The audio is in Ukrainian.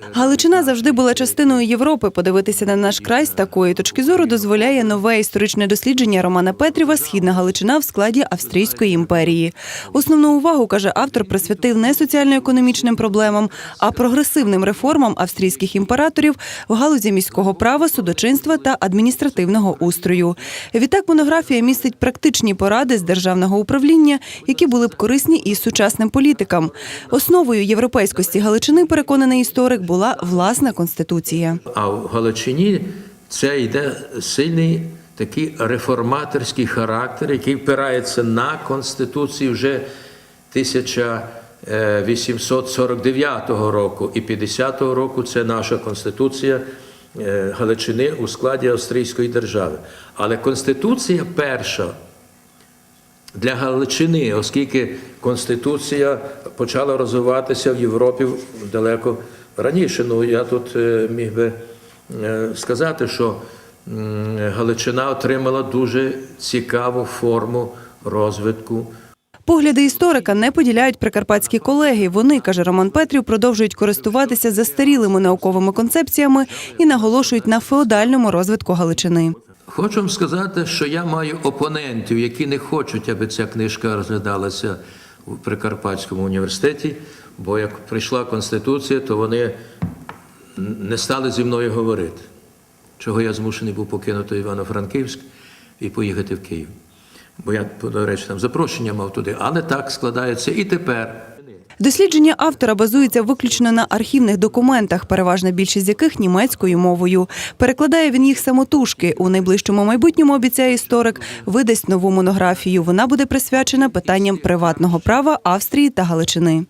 Галичина завжди була частиною Європи. Подивитися на наш край з такої точки зору дозволяє нове історичне дослідження Романа Петріва Східна Галичина в складі Австрійської імперії. Основну увагу каже автор присвятив не соціально-економічним проблемам, а прогресивним реформам австрійських імператорів в галузі міського права, судочинства та адміністративного устрою. Відтак монографія містить практичні поради з державного управління, які були б корисні і сучасним політикам. Основою європейськості Галичини, переконаний історик, була власна конституція. А в Галичині це йде сильний такий реформаторський характер, який впирається на Конституцію вже 1849 року і 50-го року це наша Конституція е, Галичини у складі Австрійської держави. Але Конституція перша для Галичини, оскільки Конституція почала розвиватися в Європі далеко раніше. Ну я тут е, міг би е, сказати, що Галичина отримала дуже цікаву форму розвитку. Погляди історика не поділяють прикарпатські колеги. Вони, каже Роман Петрів, продовжують користуватися застарілими науковими концепціями і наголошують на феодальному розвитку Галичини. Хочу вам сказати, що я маю опонентів, які не хочуть, аби ця книжка розглядалася у Прикарпатському університеті, бо як прийшла Конституція, то вони не стали зі мною говорити, чого я змушений був покинути Івано-Франківськ і поїхати в Київ. Бо я, до речі, там запрошення мав туди, але так складається і тепер. Дослідження автора базується виключно на архівних документах, переважна більшість з яких німецькою мовою. Перекладає він їх самотужки. У найближчому майбутньому обіцяє історик видасть нову монографію. Вона буде присвячена питанням приватного права Австрії та Галичини.